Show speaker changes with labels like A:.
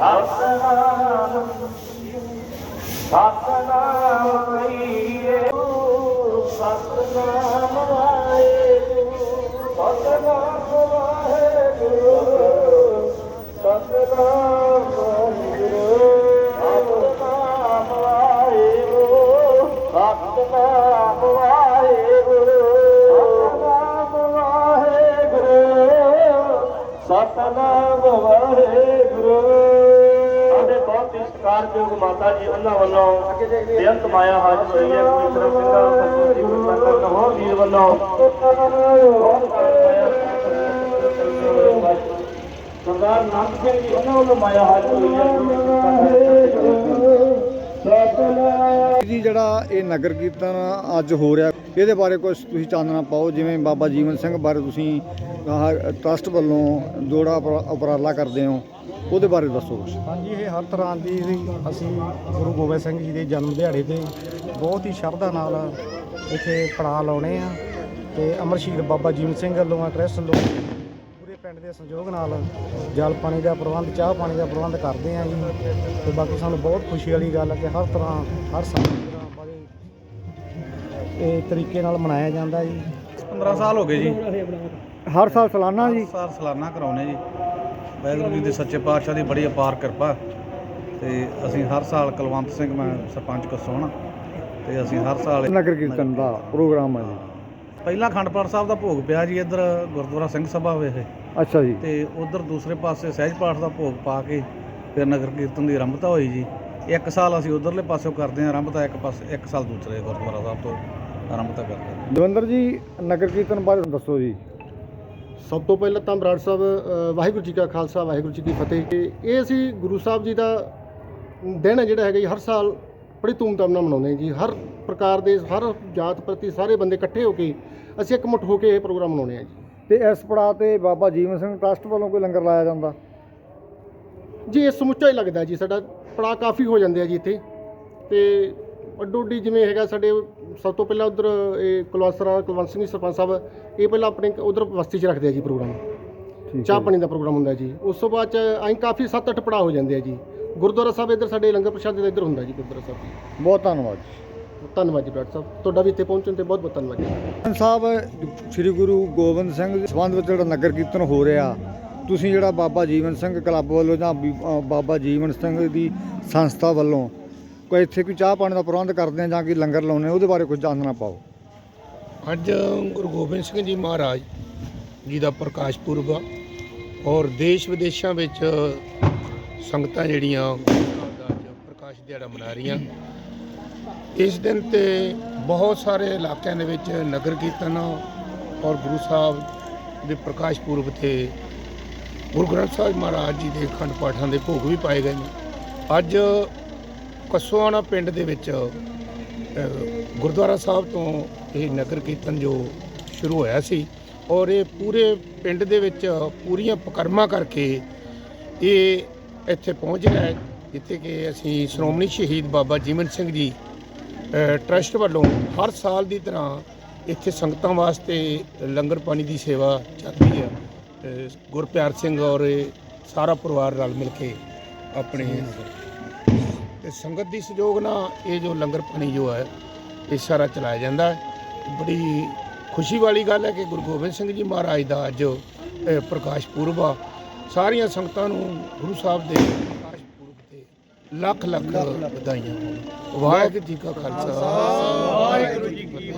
A: ਸਤਨਾਮ ਸਤਨਾਮ ਕਰੀਏ ਸਤਨਾਮ ਸਤਿਕਾਰਯੋਗ ਮਾਤਾ ਜੀ ਉਹਨਾਂ ਵੱਲੋਂ ਬੇਅੰਤ ਮਾਇਆ ਹਾਜ਼ਰ ਹੋਈ ਹੈ। ਕ੍ਰਿਸ਼ਨ ਸਿੰਘਾ ਸੰਤੋਖੀ ਗੁਰਮਤਿ ਨਹੋ ਵੀਰ ਵੱਲੋਂ ਸਰਦਾਰ ਨਾਮ ਸਿੰਘ ਜੀ ਉਹਨਾਂ ਵੱਲੋਂ ਮਾਇਆ ਹਾਜ਼ਰ ਹੋਈ ਹੈ।
B: ਜੀ, ਜਿਹੜਾ ਇਹ ਨਗਰ ਕੀਰਤਨ ਅੱਜ ਹੋ ਰਿਹਾ ਇਹਦੇ ਬਾਰੇ ਕੁਝ ਤੁਸੀਂ ਚਾਨਣਾ ਪਾਓ, ਜਿਵੇਂ ਬਾਬਾ ਜੀਵਨ ਸਿੰਘ ਬਾਰੇ ਤੁਸੀਂ ਆਹ ਟਰਸਟ ਵੱਲੋਂ ਜੋੜਾ ਉਪਰਾ- ਉਪਰਾਲਾ ਕਰਦੇ ਹੋ, ਉਹਦੇ ਬਾਰੇ ਦੱਸੋ ਕੁਛ।
C: ਹਾਂਜੀ, ਇਹ ਹਰ ਤਰ੍ਹਾਂ ਦੀ ਅਸੀਂ ਗੁਰੂ ਗੋਬਿੰਦ ਸਿੰਘ ਜੀ ਦੇ ਜਨਮ ਦਿਹਾੜੇ ਤੇ ਬਹੁਤ ਹੀ ਸ਼ਰਧਾ ਨਾਲ ਇੱਥੇ ਪੜਾਅ ਲਾਉਣੇ ਆ ਤੇ ਅਮਰਸ਼ੀਲ ਬਾਬਾ ਜੀਵਨ ਸਿੰਘ ਵੱਲੋਂ ਟਰਸਟ ਵੱਲੋਂ ਪੂਰੇ ਪਿੰਡ ਦੇ ਸੰਯੋਗ ਨਾਲ ਜਲ ਪਾਣੀ ਦਾ ਪ੍ਰਬੰਧ, ਚਾਹ ਪਾਣੀ ਦਾ ਪ੍ਰਬੰਧ ਕਰਦੇ ਆ ਜੀ। ਤੇ ਬਾਕੀ ਸਾਨੂੰ ਬਹੁਤ ਖੁਸ਼ੀ ਵਾਲੀ ਗੱਲ ਹੈ ਕਿ ਹਰ ਤਰ੍ਹਾਂ, ਹਰ ਸਾਲ ਦੀ ਇਹ ਤਰੀਕੇ ਨਾਲ ਮਨਾਇਆ ਜਾਂਦਾ ਜੀ।
D: 15 ਸਾਲ ਹੋ ਗਏ ਜੀ।
B: ਹਰ ਸਾਲ ਸਾਲਾਨਾ ਜੀ।
D: ਸਾਲ ਸਾਲਾਨਾ ਕਰਾਉਨੇ ਜੀ। ਵਾਹਿਗੁਰੂ ਜੀ ਦੇ ਸੱਚੇ ਪਾਤਸ਼ਾਹ ਦੀ ਬੜੀ ਅਪਾਰ ਕਿਰਪਾ। ਤੇ ਅਸੀਂ ਹਰ ਸਾਲ ਕੁਲਵੰਤ ਸਿੰਘ ਮੈਂ ਸਰਪੰਚ ਕਸੋਣਾ ਤੇ ਅਸੀਂ ਹਰ ਸਾਲ
B: ਨਗਰ ਕੀਰਤਨ ਦਾ ਪ੍ਰੋਗਰਾਮ ਹੈ ਜੀ।
D: ਪਹਿਲਾਂ ਖੰਡ ਪਾਠ ਸਾਹਿਬ ਦਾ ਭੋਗ ਪਿਆ ਜੀ ਇੱਧਰ ਗੁਰਦੁਆਰਾ ਸਿੰਘ ਸਭਾ ਵੇਖੇ
B: ਅੱਛਾ ਜੀ।
D: ਤੇ ਉਧਰ ਦੂਸਰੇ ਪਾਸੇ ਸਹਿਜ ਪਾਠ ਦਾ ਭੋਗ ਪਾ ਕੇ ਫਿਰ ਨਗਰ ਕੀਰਤਨ ਦੀ ਆਰੰਭਤਾ ਹੋਈ ਜੀ। ਇੱਕ ਸਾਲ ਅਸੀਂ ਉਧਰਲੇ ਪਾਸਿਓਂ ਕਰਦੇ ਹਾਂ ਆਰੰਭਤਾ ਇੱਕ ਪਾਸੇ ਇੱਕ ਸਾਲ ਦੂਸਰੇ ਗੁਰਦੁਆਰਾ ਸਾਹਿਬ ਤੋਂ। ਆਰੰਭਤਾ ਕਰਦੇ ਹਾਂ
B: ਦਵਿੰਦਰ ਜੀ ਨਗਰ ਕੀਰਤਨ ਬਾਰੇ ਦੱਸੋ ਜੀ।
E: ਸਭ ਤੋਂ ਪਹਿਲਾਂ ਤਾਂ ਬਰਾੜ ਸਾਹਿਬ ਅ, ਵਾਹਿਗੁਰੂ ਜੀ ਕਾ ਖਾਲਸਾ ਵਾਹਿਗੁਰੂ ਜੀ ਕੀ ਫਤਿਹ। ਤੇ ਇਹ ਅਸੀਂ ਗੁਰੂ ਸਾਹਿਬ ਜੀ ਦਾ ਦਿਨ ਹੈ ਜਿਹੜਾ ਹੈਗਾ ਜੀ ਹਰ ਸਾਲ ਬੜੀ ਧੂਮਧਾਮ ਨਾਲ ਮਨਾਉਂਦੇ ਹਾਂ ਜੀ। ਹਰ ਪ੍ਰਕਾਰ ਦੇ ਹਰ ਜਾਤ ਪ੍ਰਤੀ ਸਾਰੇ ਬੰਦੇ ਇਕੱਠੇ ਹੋ ਕੇ ਅਸੀਂ ਇੱਕ ਹੋ ਕੇ ਇਹ ਪ੍ਰੋਗਰਾਮ ਮਨਾਉਂਦੇ ਹਾਂ ਜੀ।
B: ਤੇ ਇਸ ਪੜਾਅ ਤੇ ਬਾਬਾ ਜੀਵਨ ਸਿੰਘ ਟਰਸਟ ਵੱਲੋਂ ਕੋਈ ਲੰਗਰ ਲਾਇਆ ਜਾਂਦਾ?
E: ਜੀ ਇਹ ਸਮੁੱਚਾ ਹੀ ਲੱਗਦਾ ਜੀ। ਸਾਡਾ ਪੜਾ ਕਾਫੀ ਹੋ ਜਾਂਦੇ ਆ ਜੀ ਇੱਥੇ। ਤੇ ਅੱਡੋ ਅੱਡੀ ਜਿਵੇਂ ਹੈਗਾ ਸਾਡੇ ਸਭ ਤੋਂ ਪਹਿਲਾਂ ਉਧਰ ਇਹ ਕੁਲਵੰਸਰਾ ਕੁਲਵੰਤ ਸਿੰਘ ਸਰਪੰਚ ਸਾਹਿਬ ਇਹ ਪਹਿਲਾਂ ਆਪਣੇ ਉਧਰ ਬਸਤੀ 'ਚ ਰੱਖਦੇ ਆ ਜੀ ਪ੍ਰੋਗਰਾਮ। ਚਾਹ ਪਾਣੀ ਦਾ ਪ੍ਰੋਗਰਾਮ ਹੁੰਦਾ ਜੀ। ਉਸ ਤੋਂ ਬਾਅਦ ਚ ਅਸੀਂ ਕਾਫੀ 7-8 ਪੜਾਅ ਹੋ ਜਾਂਦੇ ਆ ਜੀ। ਗੁਰਦੁਆਰਾ ਸਾਹਿਬ ਇੱਧਰ ਸਾਡੇ ਲੰਗਰ ਪ੍ਰਸ਼ਾਦ ਦਾ ਇੱਧਰ ਹੁੰਦਾ ਜੀ ਗੁਰਦੁਆਰਾ ਸਾਹਿਬ। ਜੀ
B: ਬਹੁਤ ਧੰਨਵਾਦ ਜੀ।
E: ਧੰਨਵਾਦ ਜੀ ਡਾਕਟਰ ਸਾਹਿਬ। ਤੁਹਾਡਾ ਵੀ ਇੱਥੇ ਪਹੁੰਚਣ ਤੇ ਬਹੁਤ ਬਹੁਤ ਧੰਨਵਾਦ ਜੀ।
B: ਸਾਹਿਬ ਸ੍ਰੀ ਗੁਰੂ ਗੋਬਿੰਦ ਸਿੰਘ ਸੰਬੰਧ ਵਿੱਚ ਜਿਹੜਾ ਨਗਰ ਕੀਰਤਨ ਹੋ ਰਿਹਾ ਤੁਸੀਂ ਜਿਹੜਾ ਬਾਬਾ ਜੀਵਨ ਸਿੰਘ ਕਲੱਬ ਵੱਲੋਂ ਜਾਂ ਬਾਬਾ ਜੀਵਨ ਸਿੰਘ ਦੀ ਸੰਸਥਾ ਵੱਲੋਂ ਕੋਈ ਇੱਥੇ ਕੋਈ ਚਾਹ ਪਾਣੀ ਦਾ ਪ੍ਰਬੰਧ ਕਰਦੇ ਆ ਜਾਂ ਕੋਈ ਲੰਗਰ ਲਾਉਂਦੇ ਆ, ਉਹਦੇ ਬਾਰੇ ਕੁਝ ਜਾਣਨਾ ਪਾਓ।
F: ਅੱਜ ਗੁਰੂ ਗੋਬਿੰਦ ਸਿੰਘ ਜੀ ਮਹਾਰਾਜ ਜੀ ਦਾ ਪ੍ਰਕਾਸ਼ ਪੁਰਬ ਆ ਔਰ ਦੇਸ਼ ਵਿਦੇਸ਼ਾਂ ਵਿੱਚ ਸੰਗਤਾਂ ਜਿਹੜੀਆਂ ਗੁਰੂ ਸਾਹਿਬ ਦਾ ਅੱਜ ਪ੍ਰਕਾਸ਼ ਦਿਹਾੜਾ ਮਨਾ ਰਹੀਆਂ। ਇਸ ਦਿਨ ਤੇ ਬਹੁਤ ਸਾਰੇ ਇਲਾਕਿਆਂ ਦੇ ਵਿੱਚ ਨਗਰ ਕੀਰਤਨ ਔਰ ਗੁਰੂ ਸਾਹਿਬ ਦੇ ਪ੍ਰਕਾਸ਼ ਪੁਰਬ ਤੇ ਗੁਰੂ ਗ੍ਰੰਥ ਸਾਹਿਬ ਮਹਾਰਾਜ ਜੀ ਦੇ ਅਖੰਡ ਪਾਠਾਂ ਦੇ ਭੋਗ ਵੀ ਪਾਏ ਗਏ ਨੇ। ਅੱਜ ਕਸੋਆਣਾ ਪਿੰਡ ਦੇ ਵਿੱਚ ਗੁਰਦੁਆਰਾ ਸਾਹਿਬ ਤੋਂ ਇਹ ਨਗਰ ਕੀਰਤਨ ਜੋ ਸ਼ੁਰੂ ਹੋਇਆ ਸੀ ਔਰ ਇਹ ਪੂਰੇ ਪਿੰਡ ਦੇ ਵਿੱਚ ਪੂਰੀਆਂ ਪਕਰਮਾਂ ਕਰਕੇ ਇਹ ਇੱਥੇ ਪਹੁੰਚ ਰਿਹਾ ਹੈ, ਜਿੱਥੇ ਕਿ ਅਸੀਂ ਸ਼੍ਰੋਮਣੀ ਸ਼ਹੀਦ ਬਾਬਾ ਜੀਵਨ ਸਿੰਘ ਜੀ ਅ, ਟਰੱਸਟ ਵੱਲੋਂ ਹਰ ਸਾਲ ਦੀ ਤਰ੍ਹਾਂ ਇੱਥੇ ਸੰਗਤਾਂ ਵਾਸਤੇ ਲੰਗਰ ਪਾਣੀ ਦੀ ਸੇਵਾ ਚੱਲਦੀ ਹੈ। ਗੁਰਪਿਆਰ ਸਿੰਘ ਔਰ ਇਹ ਸਾਰਾ ਪਰਿਵਾਰ ਰਲ ਮਿਲ ਕੇ ਆਪਣੇ ਤੇ ਸੰਗਤ ਦੀ ਸਹਿਯੋਗ ਨਾਲ ਇਹ ਜੋ ਲੰਗਰ ਪਾਣੀ ਜੋ ਹੈ ਇਹ ਸਾਰਾ ਚਲਾਇਆ ਜਾਂਦਾ ਹੈ। ਬੜੀ ਖੁਸ਼ੀ ਵਾਲੀ ਗੱਲ ਹੈ ਕਿ ਗੁਰੂ ਗੋਬਿੰਦ ਸਿੰਘ ਜੀ ਮਹਾਰਾਜ ਦਾ ਅੱਜ ਪ੍ਰਕਾਸ਼ ਪੁਰਬ ਆ। ਸਾਰੀਆਂ ਸੰਗਤਾਂ ਨੂੰ ਗੁਰੂ ਸਾਹਿਬ ਦੇ ਪ੍ਰਕਾਸ਼ ਪੁਰਬ ਤੇ ਲੱਖ ਲੱਖ ਵਧਾਈਆਂ। ਵਾਹਿਗੁਰੂ ਜੀ ਕਾ ਖਾਲਸਾ। ਵਾਹਿਗੁਰੂ ਜੀ ਕੀ